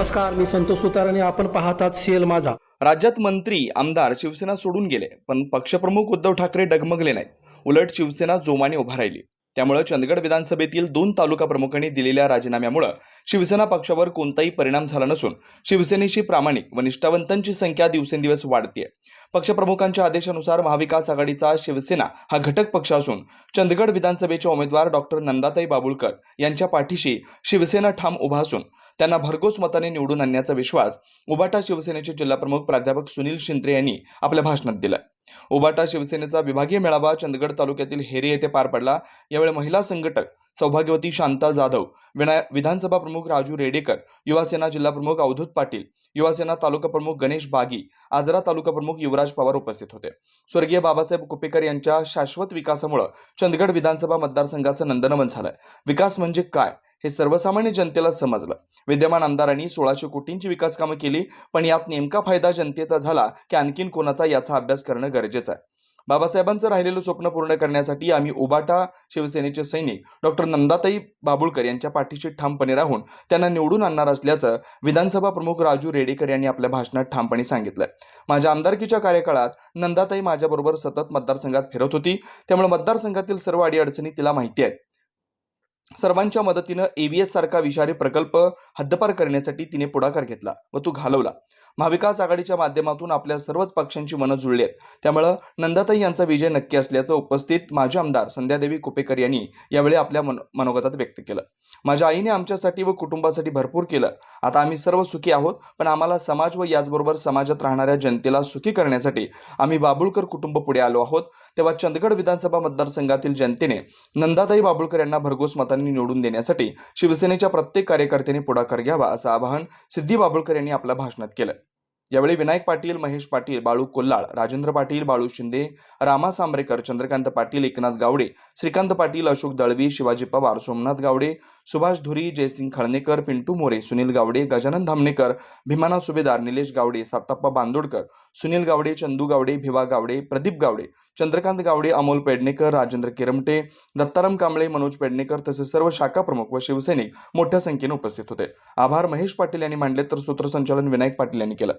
नमस्कार मी संतोष सुतार आणि आपण पाहतात सीएल माझा. राज्यात मंत्री आमदार शिवसेना सोडून गेले पण पक्षप्रमुख उद्धव ठाकरे डगमगले नाहीत. उलट शिवसेना जोमाने उभा राहिली. त्यामुळे चंदगड विधानसभेतील दोन तालुका प्रमुखांनी दिलेल्या राजीनाम्यामुळे शिवसेना पक्षावर कोणताही परिणाम झाला नसून शिवसेनेशी प्रामाणिक व निष्ठावंतांची संख्या दिवसेंदिवस वाढतीये. पक्षप्रमुखांच्या आदेशानुसार महाविकास आघाडीचा शिवसेना हा घटक पक्ष असून चंदगड विधानसभेचे उमेदवार डॉक्टर नंदाताई बाबुळकर यांच्या पाठीशी शिवसेना ठाम उभा असून त्यांना भरघोस मताने निवडून आणण्याचा विश्वास उबाटा शिवसेनेचे जिल्हाप्रमुख प्राध्यापक सुनील शिंत्रे यांनी आपल्या भाषणात दिला उबाटा शिवसेनेचा विभागीय मेळावा चंदगड तालुक्यातील हेरे येथे पार पडला. यावेळी महिला संघटक सौभाग्यवती शांता जाधव विना विधानसभा प्रमुख राजू रेडेकर युवासेना जिल्हाप्रमुख अवधूत पाटील युवासेना तालुका प्रमुख गणेश बागी आजरा तालुका प्रमुख युवराज पवार उपस्थित होते. स्वर्गीय बाबासाहेब कुपेकर यांच्या शाश्वत विकासामुळे चंदगड विधानसभा मतदारसंघाचं नंदनवन झालंय. विकास म्हणजे काय? हे सर्वसामान्य जनतेला समजलं. विद्यमान आमदारांनी सोळाशे कोटींची विकास कामं केली पण यात नेमका फायदा जनतेचा झाला की आणखीन कोणाचा याचा अभ्यास करणं गरजेचं आहे. बाबासाहेबांचं राहिलेलं स्वप्न पूर्ण करण्यासाठी आम्ही उबाटा शिवसेनेचे सैनिक डॉक्टर नंदाताई बाबुळकर यांच्या पाठीशी ठामपणे राहून त्यांना निवडून आणणार असल्याचं विधानसभा प्रमुख राजू रेडेकर यांनी आपल्या भाषणात ठामपणे सांगितलं. माझ्या आमदारकीच्या कार्यकाळात नंदाताई माझ्याबरोबर सतत मतदारसंघात फिरत होती. त्यामुळे मतदारसंघातील सर्व अडीअडचणी तिला माहिती आहेत. सर्वांच्या मदतीनं एव्हीएस सारखा विषारी प्रकल्प हद्दपार करण्यासाठी तिने पुढाकार घेतला व तो घालवला. महाविकास आघाडीच्या माध्यमातून आपल्या सर्वच पक्षांची मनं जुळली आहेत. त्यामुळं नंदाताई यांचा विजय नक्की असल्याचं उपस्थित माजी आमदार संध्यादेवी कुपेकर यांनी यावेळी आपल्या मन मनोगतात व्यक्त केलं. माझ्या आईने आमच्यासाठी व कुटुंबासाठी भरपूर केलं. आता आम्ही सर्व सुखी आहोत पण आम्हाला समाज व याचबरोबर समाजात राहणाऱ्या जनतेला सुखी करण्यासाठी आम्ही बाबुळकर कुटुंब पुढे आलो आहोत. तेव्हा चंदगड विधानसभा मतदारसंघातील जनतेने नंदाताई बाबुळकर यांना भरघोस मतांनी निवडून देण्यासाठी शिवसेनेच्या प्रत्येक कार्यकर्त्यांनी पुढाकार घ्यावा असं आवाहन सिद्धी बाबुळकर यांनी आपल्या भाषणात केलं. यावेळी विनायक पाटील महेश पाटील बाळू कोल्हाळ राजेंद्र पाटील बाळू शिंदे रामा सांबरेकर चंद्रकांत पाटील एकनाथ गावडे श्रीकांत पाटील अशोक दळवी शिवाजी पवार सोमनाथ गावडे सुभाष धुरी जयसिंग खळणेकर पिंटू मोरे सुनील गावडे गजानन धामणेकर भीमाना सुभेदार निलेश गावडे साताप्पा बांदोडकर सुनील गावडे चंदू गावडे भिवा गावडे प्रदीप गावडे चंद्रकांत गावडे अमोल पेडणेकर राजेंद्र किरमटे दत्ताराम कांबळे मनोज पेडणेकर तसेच सर्व शाखा प्रमुख व शिवसैनिक मोठ्या संख्येने उपस्थित होते. आभार महेश पाटील यांनी मांडले तर सूत्रसंचालन विनायक पाटील यांनी केलं.